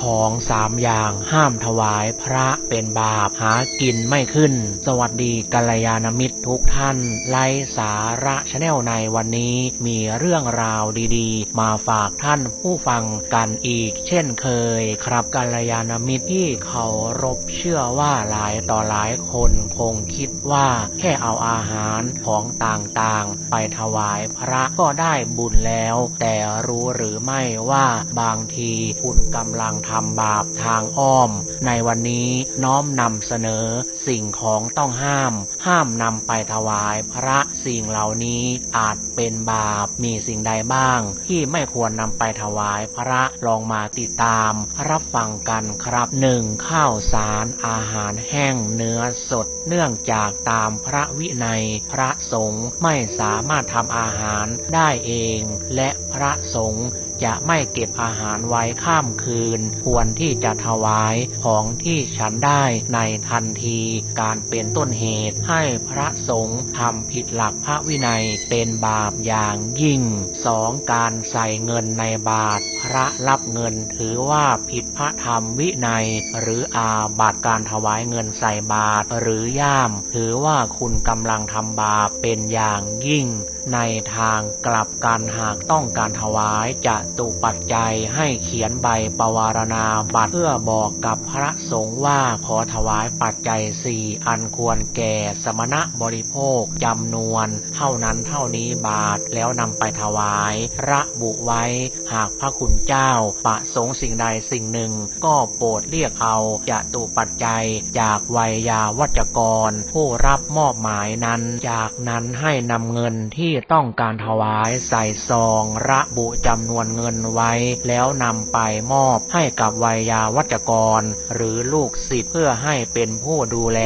ของสามอย่างห้ามถวายพระเป็นบาปหากินไม่ขึ้น สวัสดีกัลยาณมิตรทุกท่าน ไลสาระชาแนลในวันนี้มีเรื่องราวดีๆ มาฝากท่านผู้ฟังกันอีก เช่นเคย ครับกัลยาณมิตรที่เคารพเชื่อว่าหลายต่อหลายคนคงคิดว่าแค่เอาอาหารของต่างๆ ไปถวายพระก็ได้บุญแล้ว แต่รู้หรือไม่ว่าบางทีคุณกำลังทำบาปทางอ้อม ในวันนี้น้อมนำเสนอสิ่งของต้องห้าม ห้ามนำไปถวายพระสิ่งเหล่านี้อาจเป็นบาปมีสิ่งใดบ้าง ที่ไม่ควรนำไปถวายพระลองมาติดตาม รับฟังกันครับหนึ่งข้าวสารอาหารแห้งเนื้อสด เนื่องจากตามพระวินัย พระสงฆ์ไม่สามารถทำอาหารได้เอง และพระสงฆ์จะไม่เก็บอาหารไว้ข้ามคืน ควรที่จะถวายของที่ฉันได้ในทันที การเป็นต้นเหตุให้พระสงฆ์ทำผิดหลักพระวินัยเป็นบาปอย่างยิ่ง 2. การใส่เงินในบาตรพระรับเงินถือว่าผิดพระธรรมวินัย หรืออาบัติการถวายเงินใส่บาตรหรือย่าม ถือว่าคุณกำลังทำบาปเป็นอย่างยิ่ง ในทางกลับกันหากต้องการถวายจะตุปัจจัยให้เขียนใบปวารณาบัตรเพื่อบอกกับพระสงฆ์ว่าขอถวายปัจจัยสี่อันควรแก่สมณะบริโภคจำนวน เท่านั้นเท่านี้บาทแล้วนำไปถวาย ระบุไว้หากพระคุณเจ้า ประสงค์สิ่งใดสิ่งหนึ่ง ก็โปรดเรียกเอาจะตุปัจจัยจากวัยยาวัจกร ผู้รับมอบหมายนั้น จากนั้นให้นำเงินที่ต้องการถวายใส่ซองระบุจำนวนเงินไว้ แล้วนำไปมอบให้กับวัยยาวัจกร หรือลูกศิษย์เพื่อให้เป็นผู้ดูแล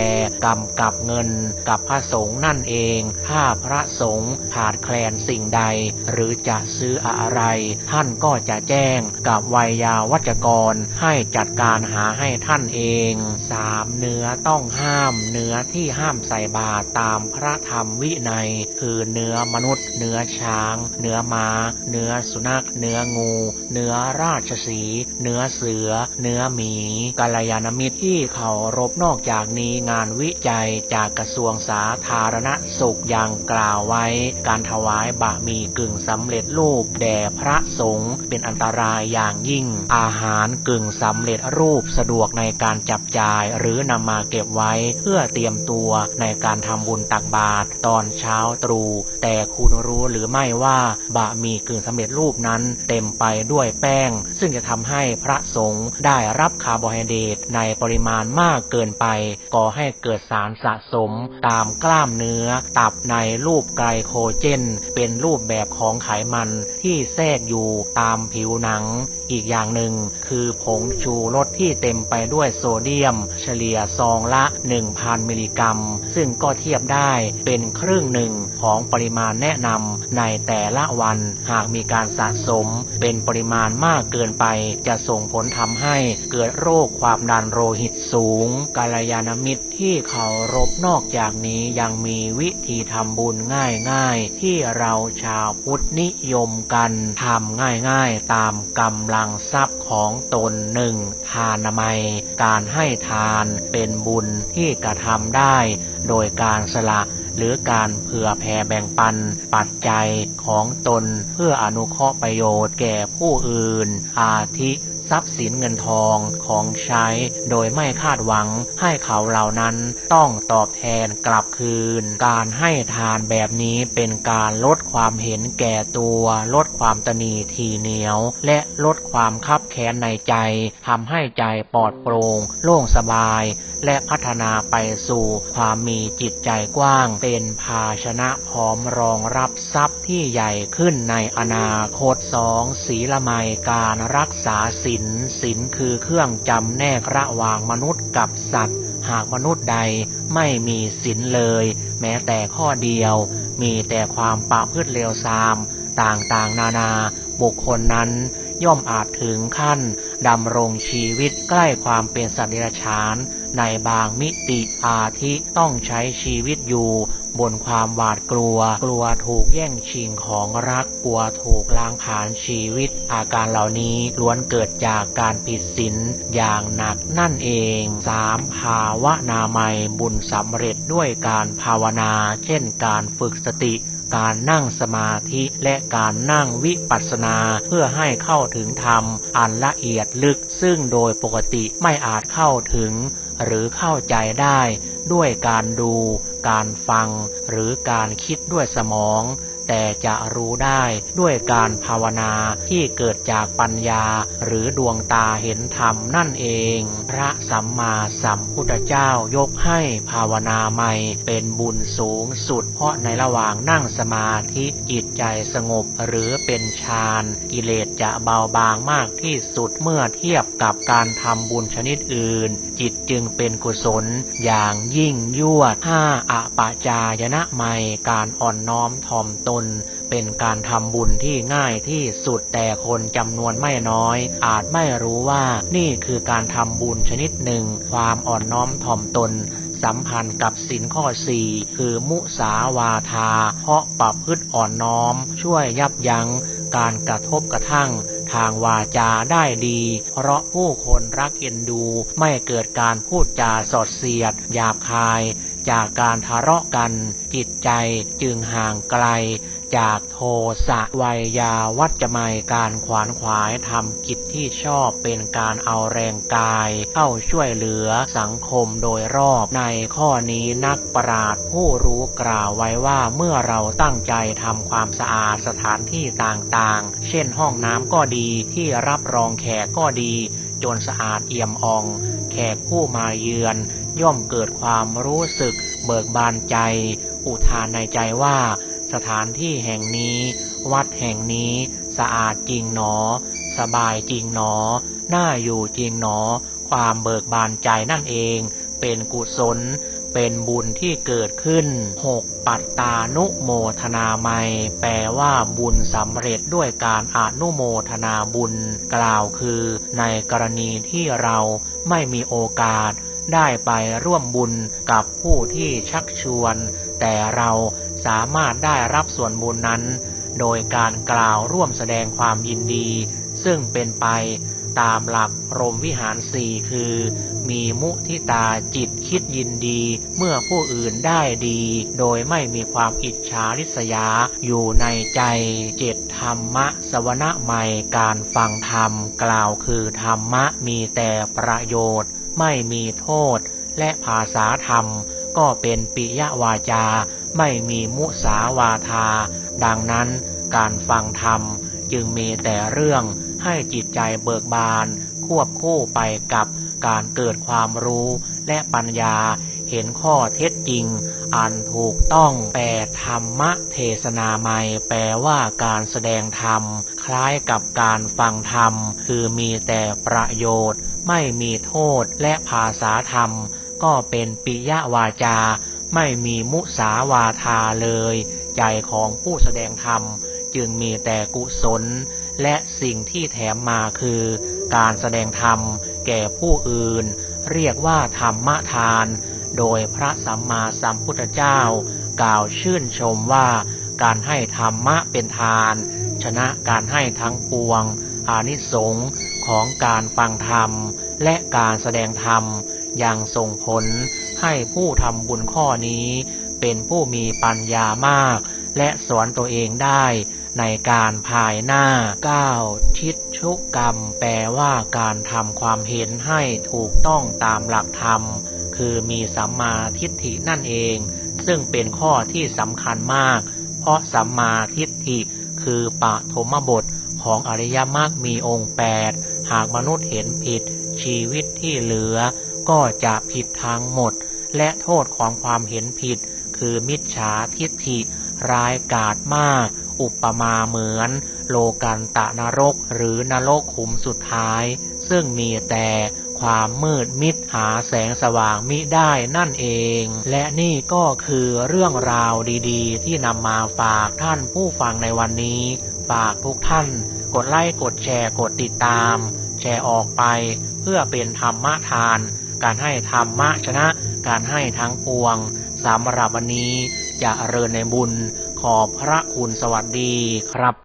กำกับเงินกับพระสงฆ์นั่นเอง ถ้าพระสงฆ์ขาดแคลนสิ่งใด หรือจะซื้ออะไร ท่านก็จะแจ้งกับวัยยาวัจกรให้จัดการหาให้ท่านเอง 3. เนื้อต้องห้ามเนื้อที่ห้ามใส่บาตรตามพระธรรมวินัย คือเนื้อมนุษย์ เนื้อช้าง เนื้อม้า เนื้อสุนัข เนื้องู เนื้อราชสี เนื้อเสือ เนื้อหมีกัลยาณมิตรที่เขารบนอกจากนี้งานวิจัยจากกระทรวงสาธารณสุขยังกล่าวไว้ การถวายบะหมี่กึ่งสำเร็จรูปแด่พระสงฆ์เป็นอันตรายอย่างยิ่ง อาหารกึ่งสำเร็จรูปสะดวกในการจับจ่ายหรือนำมาเก็บไว้เพื่อเตรียมตัวในการทำบุญตักบาตรตอนเช้าตรู่แต่คุณรู้หรือไม่ว่าบะหมี่กึ่งสำเร็จรูปนั้นเต็มไปด้วยแป้ง ซึ่งจะทำให้พระสงฆ์ได้รับคาร์โบไฮเดรตในปริมาณมากเกินไป ก่อให้เกิดสารสะสมตามกล้ามเนื้อ ตับในรูปไกลโคเจน เป็นรูปแบบของไขมันที่แทรกอยู่ตามผิวหนัง อีกอย่างหนึ่งคือผงชูรสที่เต็มไปด้วยโซเดียม เฉลี่ยซองละ 1,000 มิลลิกรัม ซึ่งก็เทียบได้เป็นครึ่งหนึ่งของปริมาณแนะนำในแต่ละวันหากมีการสะสม เป็นปริมาณมากเกินไป จะส่งผลทำให้เกิดโรคความดันโลหิตสูงกาลยาณมิตรที่เขารบนอกจากนี้ยังมีวิธีทำบุญง่ายๆ ที่เราชาวพุทธนิยมกันทำง่ายๆ ตามกำลังทรัพย์ของตนหนึ่งทานามัย การให้ทานเป็นบุญที่กระทำได้ โดยการสละ หรือการเผื่อแผ่แบ่งปัน ปัจจัยของตนเพื่ออนุเคราะห์ประโยชน์แก่ผู้อื่น อาทิ ทรัพย์สินเงินทองของใช้โดยไม่คาดหวังให้เขาเหล่านั้นต้องตอบแทนกลับคืน การให้ทานแบบนี้เป็นการลดความเห็นแก่ตัว ลดความตนีทีเหนียว และลดความคับแค้นในใจทำให้ใจปลอดโปร่งโล่งสบาย และพัฒนาไปสู่ความมีจิตใจกว้าง เป็นภาชนะพร้อมรองรับทรัพย์ที่ใหญ่ขึ้นในอนาคตสองศีลไมการรักษาศีลศีลคือเครื่องจำแนกระหว่างมนุษย์กับสัตว์ หากมนุษย์ใดไม่มีศีลเลย แม้แต่ข้อเดียว มีแต่ความประพฤติเลวทราม ต่างๆ นานา บุคคลนั้น ย่อมอาจถึงขั้นดำรงชีวิตใกล้ความเป็นสัตว์เดรัจฉาน ในบางมิติอาทิต้องใช้ชีวิตอยู่ บนความหวาดกลัว กลัวถูกแย่งชิงของรักกลัวถูกล้างผาญชีวิต อาการเหล่านี้ล้วนเกิดจากการผิดศีลอย่างหนักนั่นเอง 3. ภาวนาไมยบุญสำเร็จด้วยการภาวนา เช่นการฝึกสติ การนั่งสมาธิและการนั่งวิปัสสนาเพื่อให้เข้าถึงธรรม อันละเอียดลึกซึ่งโดยปกติไม่อาจเข้าถึง หรือเข้าใจได้ด้วยการดู การฟัง หรือการคิดด้วยสมอง แต่จะรู้ได้ด้วยการภาวนาที่เกิดจากปัญญา หรือดวงตาเห็นธรรมนั่นเอง พระสัมมาสัมพุทธเจ้ายกให้ภาวนาใหม่เป็นบุญสูงสุด เพราะในระหว่างนั่งสมาธิจิตใจสงบหรือเป็นฌานกิเลสจะเบาบางมากที่สุดเมื่อเทียบกับการทำบุญชนิดอื่น จิตจึงเป็นกุศลอย่างยิ่งยวดห้าอปะจายนะไมการอ่อนน้อมถ่อมตนเป็นการทำบุญที่ง่ายที่สุดแต่คนจำนวนไม่น้อย อาจไม่รู้ว่านี่คือการทำบุญชนิดหนึ่ง ความอ่อนน้อมถ่อมตนสัมพันธ์กับสินข้อสี่คือมุสาวาทา เพราะประพฤติอ่อนน้อม ช่วยยับยั้งการกระทบกระทั่งทางวาจาได้ดี เพราะผู้คนรักเอ็นดู ไม่เกิดการพูดจาสอดเสียดหยาบคายจากการทะเลาะกัน จิตใจจึงห่างไกล จากโทสะวัยยาวัจจะไมยการขวานขวายทำกิจที่ชอบเป็นการเอาแรงกาย เข้าช่วยเหลือสังคมโดยรอบในข้อนี้นักปราชญ์ผู้รู้กล่าวไว้ว่าเมื่อเราตั้งใจทำความสะอาดสถานที่ต่างๆ เช่นห้องน้ำก็ดีที่รับรองแขกก็ดี จนสะอาดเอี่ยมอ่อง แขกผู้มาเยือน ย่อมเกิดความรู้สึกเบิกบานใจ อุทานในใจว่า สถานที่แห่งนี้ วัดแห่งนี้ สะอาดจริงหนอ สบายจริงหนอ น่าอยู่จริงหนอ ความเบิกบานใจนั่นเอง เป็นกุศล เป็นบุญที่เกิดขึ้น 6. ปัตตานุโมทนาไมแปลว่าบุญสำเร็จด้วยการอนุโมทนาบุญ กล่าวคือ ในกรณีที่เราไม่มีโอกาส ได้ไปร่วมบุญกับผู้ที่ชักชวน แต่เราสามารถได้รับส่วนบุญนั้น โดยการกล่าวร่วมแสดงความยินดี ซึ่งเป็นไป ตามหลักพรมวิหารสี่คือ มีมุทิตาจิตคิดยินดี เมื่อผู้อื่นได้ดี โดยไม่มีความอิจฉาริษยาอยู่ในใจเจตธรรมะสวนะใหม่การฟังธรรม กล่าวคือธรรมะมีแต่ประโยชน์ ไม่มีโทษ และภาษาธรรม ก็เป็นปิยวาจา ไม่มีมุสาวาทา ดังนั้นการฟังธรรมจึงมีแต่เรื่อง ให้จิตใจเบิกบาน ควบคู่ไปกับการเกิดความรู้และปัญญาเห็นข้อเท็จจริง อันถูกต้องแปลธรรมะเทศนาใหม่แปลว่าการแสดงธรรม คล้ายกับการฟังธรรม คือมีแต่ประโยชน์ ไม่มีโทษและภาษาธรรม ก็เป็นปิยวาจา ไม่มีมุสาวาทาเลย ใจของผู้แสดงธรรม จึงมีแต่กุศล และสิ่งที่แถมมาคือ การแสดงธรรมแก่ผู้อื่น เรียกว่าธรรมทาน โดยพระสัมมาสัมพุทธเจ้า กล่าวชื่นชมว่าการให้ธรรมะเป็นทาน ชนะการให้ทั้งปวง อานิสงส์ของการฟังธรรม และการแสดงธรรมยังส่งผลให้ผู้ทำบุญข้อนี้เป็นผู้มีปัญญามาก และสอนตัวเองได้ในการภายหน้า 9. ทิฏชุกรรม แปลว่าการทำความเห็นให้ถูกต้องตามหลักธรรม คือมีสัมมาทิฏฐินั่นเอง ซึ่งเป็นข้อที่สำคัญมาก เพราะสัมมาทิฏฐิ คือปฐมบทของอริยมรรคมีองค์ 8 หากมนุษย์เห็นผิด ชีวิตที่เหลือ ก็จะผิดทั้งหมด และโทษของความเห็นผิด คือมิจฉาทิฏฐิ ร้ายกาจมาก อุปมาเหมือน โลกันตะนรกหรือนรกขุมสุดท้าย ซึ่งมีแต่ความมืดมิดหาแสงสว่างมิได้นั่นเอง และนี่ก็คือเรื่องราวดีๆ ที่นำมาฝากท่านผู้ฟังในวันนี้ ฝากทุกท่าน กดไลค์กดแชร์กดติดตาม แชร์ออกไป เพื่อเป็นธรรมะทาน การให้ธรรมะชนะ การให้ทั้งปวงสำหรับวันนี้ จะเริญในบุญขอพระคุณสวัสดีครับ